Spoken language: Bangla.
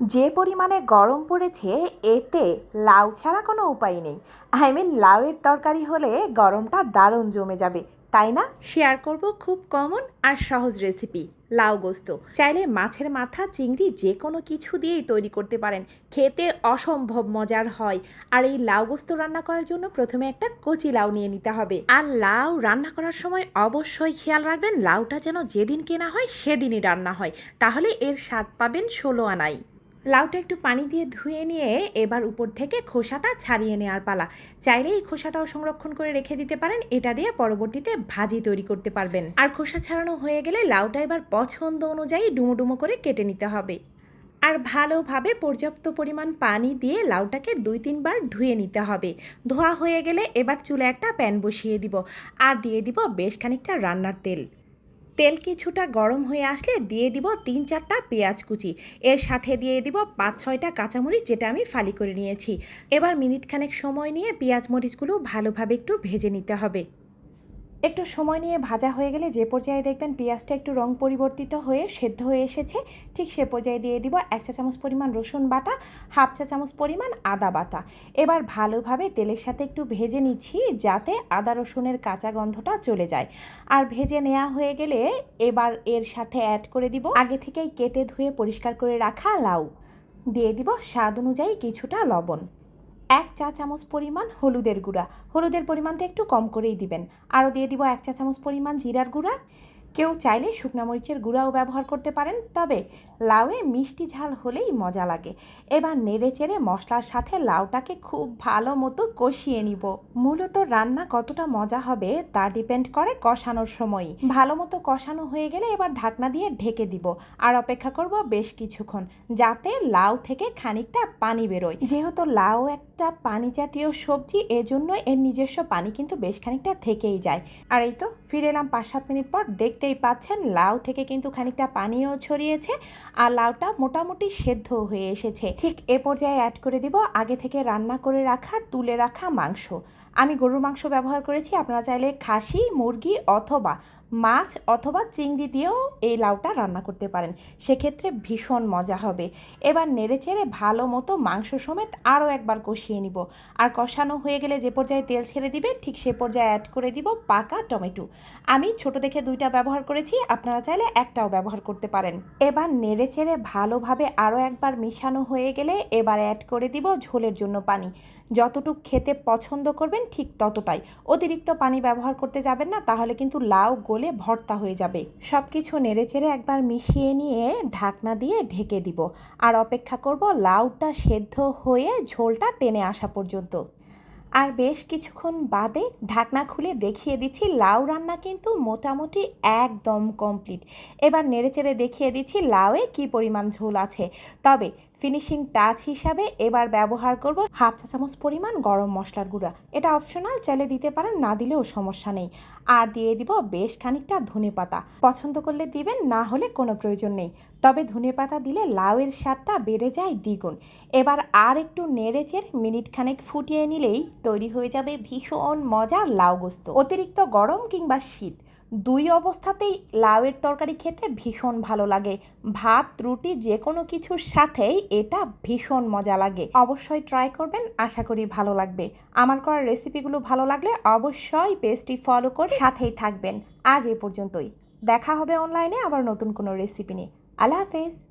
যে পরিমাণে গরম পড়েছে, এতে লাউ ছাড়া কোনো উপায় নেই। আই মিন লাউয়ের তরকারি হলে গরমটা দারুণ জমে যাবে, তাই না? শেয়ার করব খুব কমন আর সহজ রেসিপি লাউ গোস্ত। চাইলে মাছের মাথা, চিংড়ি যে কোনো কিছু দিয়েই তৈরি করতে পারেন। খেতে অসম্ভব মজার হয়। আর এই লাউ গোস্ত রান্না করার জন্য প্রথমে একটা কচি লাউ নিয়ে নিতে হবে। আর লাউ রান্না করার সময় অবশ্যই খেয়াল রাখবেন, লাউটা যেন যেদিন কেনা হয়, সেদিনই রান্না হয়। তাহলে এর স্বাদ পাবেন ষোলো আনাই লাউটা একটু পানি দিয়ে ধুয়ে নিয়ে এবার উপর থেকে খোসাটা ছাড়িয়ে নেওয়ার পালা। চাইলে এই খোসাটাও সংরক্ষণ করে রেখে দিতে পারেন। এটা দিয়ে পরবর্তীতে ভাজি তৈরি করতে পারবেন। আর খোসা ছাড়ানো হয়ে গেলে লাউটা এবার পছন্দ অনুযায়ী ডুমো ডুমো করে কেটে নিতে হবে। আর ভালোভাবে পর্যাপ্ত পরিমাণ পানি দিয়ে লাউটাকে দুই তিনবার ধুয়ে নিতে হবে। ধোয়া হয়ে গেলে এবার চুলে একটা প্যান বসিয়ে দিব। আর দিয়ে দিব বেশ খানিকটা রান্নার তেল। তেল কিছুটা গরম হয়ে আসলে দিয়ে দিব তিন চারটা পেঁয়াজ কুচি। এর সাথে দিয়ে দিব পাঁচ ছয়টা কাঁচামরিচ যেটা আমি ফালি করে নিয়েছি। এবার মিনিটখানেক সময় নিয়ে পেঁয়াজ মরিচগুলো ভালোভাবে একটু ভেজে নিতে হবে। একটু সময় নিয়ে ভাজা হয়ে গেলে যে পর্যায়ে দেখবেন পেঁয়াজটা একটু রং পরিবর্তিত হয়ে সেদ্ধ হয়ে এসেছে, ঠিক সে পর্যায়ে দিয়ে দিব এক চা চামচ পরিমাণ রসুন বাটা, হাফ চা চামচ পরিমাণ আদা বাটা। এবার ভালোভাবে তেলের সাথে একটু ভেজে নিচ্ছি যাতে আদা রসুনের কাঁচা গন্ধটা চলে যায়। আর ভেজে নেওয়া হয়ে গেলে এবার এর সাথে অ্যাড করে দিব আগে থেকেই কেটে ধুয়ে পরিষ্কার করে রাখা লাউ। দিয়ে দিব স্বাদ অনুযায়ী কিছুটা লবণ। এক চা চামচ পরিমাণ হলুদের গুঁড়া। হলুদের পরিমাণটা একটু কম করেই দিবেন। আরও দিয়ে দিব এক চা চামচ পরিমাণ জিরার গুঁড়া। কেউ চাইলে শুকনো মরিচের গুঁড়াও ব্যবহার করতে পারেন, তবে লাউয়ে মিষ্টি ঝাল হলেই মজা লাগে। এবার নেড়ে চেড়ে মশলার সাথে লাউটাকে খুব ভালো মতো কষিয়ে নিব। মূলত রান্না কতটা মজা হবে তা ডিপেন্ড করে কষানোর সময়ই ভালো মতো কষানো হয়ে গেলে এবার ঢাকনা দিয়ে ঢেকে দিব। আর অপেক্ষা করব বেশ কিছুক্ষণ, যাতে লাউ থেকে খানিকটা পানি বেরোয়। যেহেতু লাউ একটা পানি জাতীয় সবজি, এজন্য এর নিজস্ব পানি কিন্তু বেশ খানিকটা থেকেই যায়। আর এই তো ফিরে এলাম পাঁচ সাত মিনিট পর দেখতেই পাচ্ছেন লাউ থেকে কিন্তু খানিকটা পানিও ছড়িয়েছে আর লাউটা মোটামুটি সেদ্ধ হয়ে এসেছে। ঠিক এ পর্যায়ে অ্যাড করে দিব আগে থেকে রান্না করে রাখা, তুলে রাখা মাংস। আমি গরুর মাংস ব্যবহার করেছি, আপনারা চাইলে খাসি, মুরগি অথবা মাছ অথবা চিংড়ি দিয়েও এই লাউটা রান্না করতে পারেন। সেক্ষেত্রে ভীষণ মজা হবে। এবার নেড়েচেড়ে ভালো মতো মাংস সমেত আরও একবার কষিয়ে নিব। আর কষানো হয়ে গেলে যে পর্যায়ে তেল ছেড়ে দিবে, ঠিক সে পর্যায়ে অ্যাড করে দিব পাকা টমেটো। আমি ছোট দেখে দুইটা ব্যবহার করেছি, আপনারা চাইলে একটাও ব্যবহার করতে পারেন। এবার নেড়ে নেড়েচেড়ে ভালোভাবে আরও একবার মিশানো হয়ে গেলে এবার অ্যাড করে দিব ঝোলের জন্য পানি। যতটুক খেতে পছন্দ করবেন ঠিক ততটাই। অতিরিক্ত পানি ব্যবহার করতে যাবেন না, তাহলে কিন্তু লাউ গলে ভর্তা হয়ে যাবে। সব কিছু নেড়ে নেড়েচেড়ে একবার মিশিয়ে নিয়ে ঢাকনা দিয়ে ঢেকে দিব। আর অপেক্ষা করব লাউটা সেদ্ধ হয়ে ঝোলটা টেনে আসা পর্যন্ত। আর বেশ কিছুক্ষণ বাদে ঢাকনা খুলে দেখিয়ে দিচ্ছি, লাউ রান্না কিন্তু মোটামুটি একদম কমপ্লিট এবার নেড়েচেড়ে দেখিয়ে দিচ্ছি লাউয়ে কি পরিমাণ ঝোল আছে। তবে ফিনিশিং টাচ হিসাবে এবার ব্যবহার করব হাফ চা চামচ পরিমাণ গরম মশলার গুঁড়া। এটা অপশনাল চাইলে দিতে পারেন, না দিলেও সমস্যা নেই। আর দিয়ে দিব বেশ খানিকটা ধনে পাতা পছন্দ করলে দিবেন, না হলে কোনো প্রয়োজন নেই। তবে ধনে পাতা দিলে লাউয়ের স্বাদটা বেড়ে যায় দ্বিগুণ। এবার আর একটু নেড়েচের মিনিট খানেক ফুটিয়ে নিলেই তৈরি হয়ে যাবে ভীষণ মজার লাউ গোস্ত। অতিরিক্ত গরম কিংবা শীত, দুই অবস্থাতেই লাউয়ের তরকারি খেতে ভীষণ ভালো লাগে। ভাত, রুটি, যে কোনো কিছুর সাথেই এটা ভীষণ মজা লাগে। অবশ্যই ট্রাই করবেন, আশা করি ভালো লাগবে। আমার করা রেসিপিগুলো ভালো লাগলে অবশ্যই পেজটি ফলো করে সাথেই থাকবেন। আজ এ পর্যন্তই। দেখা হবে অনলাইনে আবার নতুন কোনো রেসিপি নিয়ে। আল্লাহ হাফেজ।